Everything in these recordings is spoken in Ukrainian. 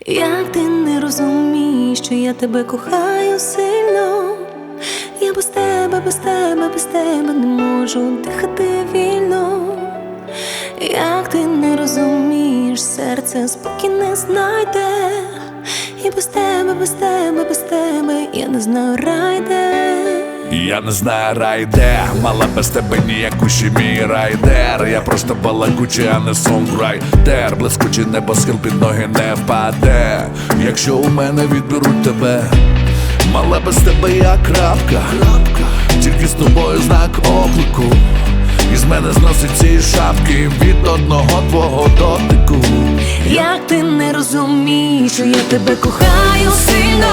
Як ти не розумієш, що я тебе кохаю сильно, я без тебе, без тебе, без тебе не можу дихати вільно. Як ти не розумієш, серце спокій не знайде, і без тебе, без тебе, без тебе я не знаю. Я не знаю райде, мала без тебе ніяку ще мій райдер. Я просто балакучий, а не сонграйтер Блискучий небосхил під ноги не впаде. Якщо у мене відберуть тебе, мала без тебе я крапка. Тільки з тобою знак оклику. Із мене зносить ці шапки від одного твого дотику. Як ти не розумієш, що я тебе кохаю сильно,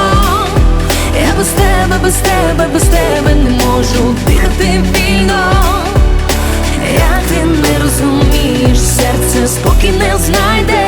я без тебе, без тебе, без тебе не можу дихати вільно. Як ти не розумієш, серце спокій не знайде,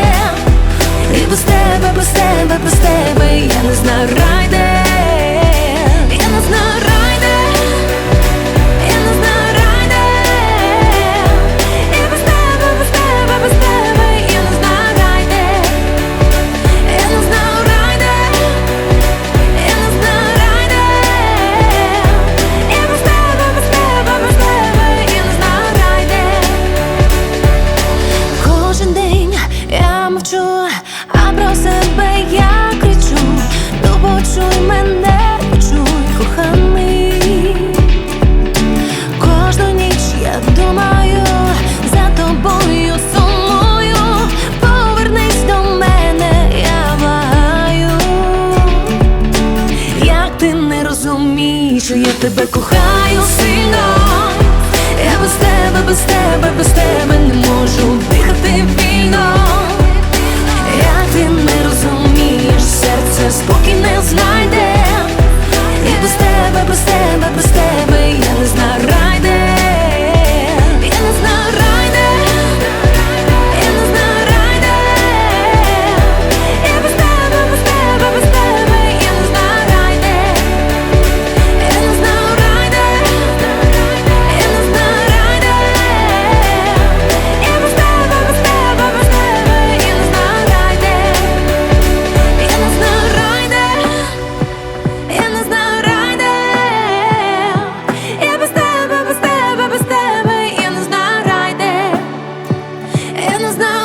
кохаю сильно, я без тебе, без тебе, без тебе не можу бути. не знаю.